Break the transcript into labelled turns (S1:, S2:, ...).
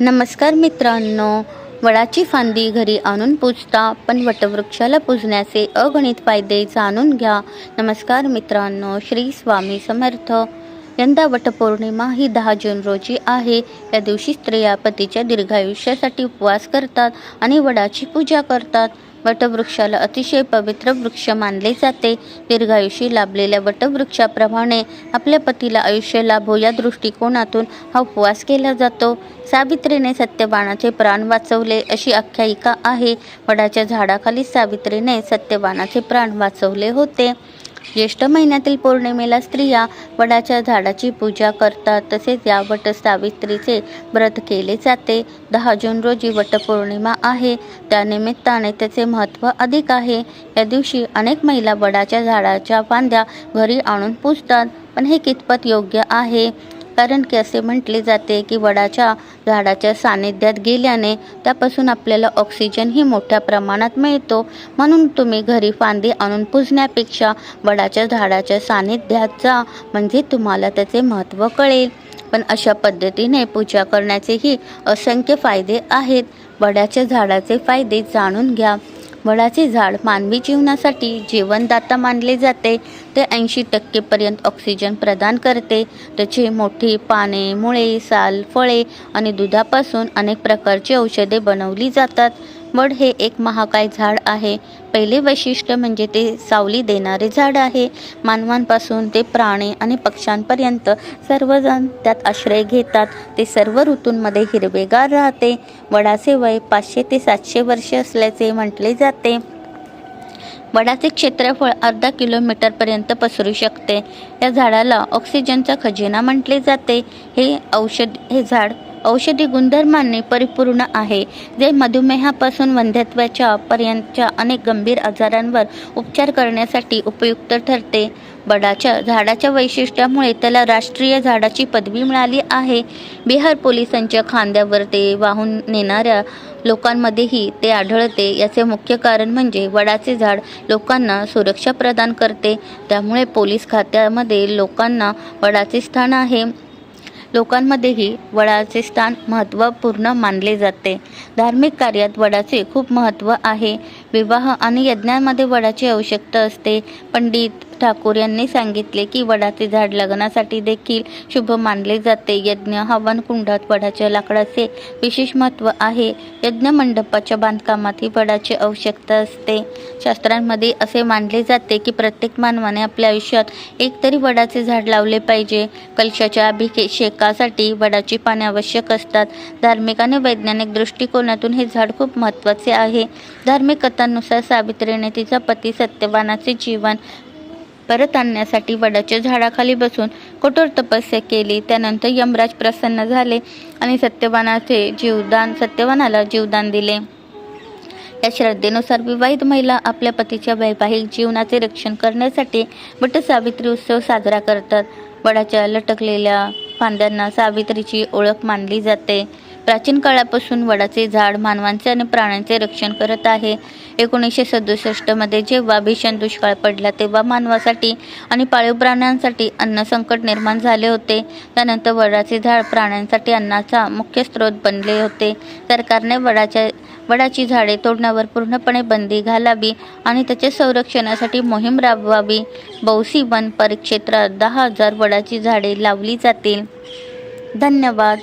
S1: नमस्कार मित्रांनो. वडाची फांदी घरी आणून पूजता पण वटवृक्षाला पूजण्याचे अगणित फायदे जाणून घ्या. नमस्कार मित्रांनो श्री स्वामी समर्थ. यंदा वटपौर्णिमा ही दहा जून रोजी आहे. या दिवशी स्त्रिया पतीच्या दीर्घायुष्यासाठी उपवास करतात आणि वडाची पूजा करतात. वटवृक्षाला अतिशय पवित्र वृक्ष मानले जाते. दीर्घायुषी लाभलेल्या वटवृक्षाप्रमाणे आपल्या पतीला आयुष्य लाभो या दृष्टिकोनातून हा उपवास केला जातो. सावित्रीने सत्यवानाचे प्राण वाचवले अशी आख्यायिका आहे. वडाच्या झाडाखाली सावित्रीने सत्यवानाचे प्राण वाचवले होते. ज्येष्ठ महिन्यातील पौर्णिमेला स्त्रिया वडाच्या झाडाची पूजा करतात तसेच या वट सावित्रीचे व्रत केले जाते. दहा जून रोजी वटपौर्णिमा आहे. त्यानिमित्ताने त्याचे महत्त्व अधिक आहे. या दिवशी अनेक महिला वडाच्या झाडाच्या फांद्या घरी आणून पूजतात पण हे कितपत योग्य आहे? कारण की असे म्हटले जाते की वडाच्या झाडाच्या सानिध्यात गेल्याने त्यापासून आपल्याला ऑक्सिजनही मोठ्या प्रमाणात मिळतो. म्हणून तुम्ही घरी फांदी आणून पुजण्यापेक्षा वडाच्या झाडाच्या सानिध्यात जा म्हणजे तुम्हाला त्याचे महत्त्व कळेल. पण अशा पद्धतीने पूजा करण्याचेही असंख्य फायदे आहेत. वडाच्या झाडाचे फायदे जाणून घ्या. वडाचे झाड मानवी जीवनासाठी जीवनदाता मानले जाते. ते ऐंशी टक्केपर्यंत ऑक्सिजन प्रदान करते. त्याची मोठी पाने मुळे साल फळे आणि दुधापासून अनेक प्रकारची औषधे बनवली जातात. वड हे एक महाकाय झाड आहे. पहिले वैशिष्ट्य म्हणजे ते सावली देणारे झाड आहे. मानवांपासून ते प्राणी आणि पक्ष्यांपर्यंत सर्वजण त्यात आश्रय घेतात. ते सर्व ऋतूंमध्ये हिरवेगार राहते. वडाचे वय पाचशे ते सातशे वर्ष असल्याचे म्हटले जाते. वडाचे क्षेत्रफळ अर्धा किलोमीटरपर्यंत पसरू शकते. या झाडाला ऑक्सिजनचा खजिना म्हटले जाते. हे औषध हे झाड औषधी गुणधर्मांनी परिपूर्ण आहे. जे मधुमेहापासून वंध्यत्वाच्या पर्यंतच्या अनेक गंभीर आजारांवर उपचार करण्यासाठी उपयुक्त ठरते. बडाच्या झाडाच्या वैशिष्ट्यामुळे त्याला राष्ट्रीय झाडाची पदवी मिळाली आहे. बिहार पोलिसांच्या खांद्यावर ते वाहून नेणाऱ्या लोकांमध्येही ते आढळते. याचे मुख्य कारण म्हणजे वडाचे झाड लोकांना सुरक्षा प्रदान करते. त्यामुळे पोलीस खात्यामध्ये लोकांना वडाचे स्थान आहे. लोकांमध्येही वडाचे स्थान महत्त्वपूर्ण मानले जाते. धार्मिक कार्यात वडाचे खूप महत्त्व आहे. विवाह आणि यज्ञांमध्ये वडाची आवश्यकता असते. पंडित ठाकूर यांनी सांगितले की वडाचे झाड लग्नासाठी देखील शुभ मानले जाते. यज्ञ हवन कुंडात वडाच्या लाकडाचे विशेष महत्त्व आहे. यज्ञ मंडपाच्या बांधकामातही वडाची आवश्यकता असते. शास्त्रांमध्ये असे मानले जाते की प्रत्येक मानवाने आपल्या आयुष्यात एक तरी वडाचे झाड लावले पाहिजे. कलशाच्या अभिषेकासाठी वडाची पाने आवश्यक असतात. धार्मिक आणि वैज्ञानिक दृष्टिकोनातून हे झाड खूप महत्त्वाचे आहे. धार्मिक कथा कथांनुसार सावित्रीने तिचा पती सत्यवानाचे जीवन परत आणण्यासाठी वडाच्या झाडाखाली बसून कठोर तपस्या केली. त्यानंतर यमराज प्रसन्न झाले आणि सत्यवानाचे जीवदान सत्यवानाला जीवदान दिले. या श्रद्धेनुसार विवाहित महिला आपल्या पतीच्या वैवाहिक जीवनाचे रक्षण करण्यासाठी वट सावित्री उत्सव साजरा करतात. वडाच्या लटकलेल्या फांद्यांना सावित्रीची ओळख मानली जाते. प्राचीन काळापासून वडाचे झाड मानवांचे आणि प्राण्यांचे रक्षण करत आहे. एकोणीसशे सदुसष्टमध्ये जेव्हा भीषण दुष्काळ पडला तेव्हा मानवासाठी आणि पाळीव प्राण्यांसाठी अन्न संकट निर्माण झाले होते. त्यानंतर वडाचे झाड प्राण्यांसाठी अन्नाचा मुख्य स्रोत बनले होते. सरकारने वडाच्या वडाची झाडे तोडण्यावर पूर्णपणे बंदी घालावी आणि त्याच्या संरक्षणासाठी मोहीम राबवावी. बौसी वन परिक्षेत्रात दहा हजार वडाची झाडे लावली जातील. धन्यवाद.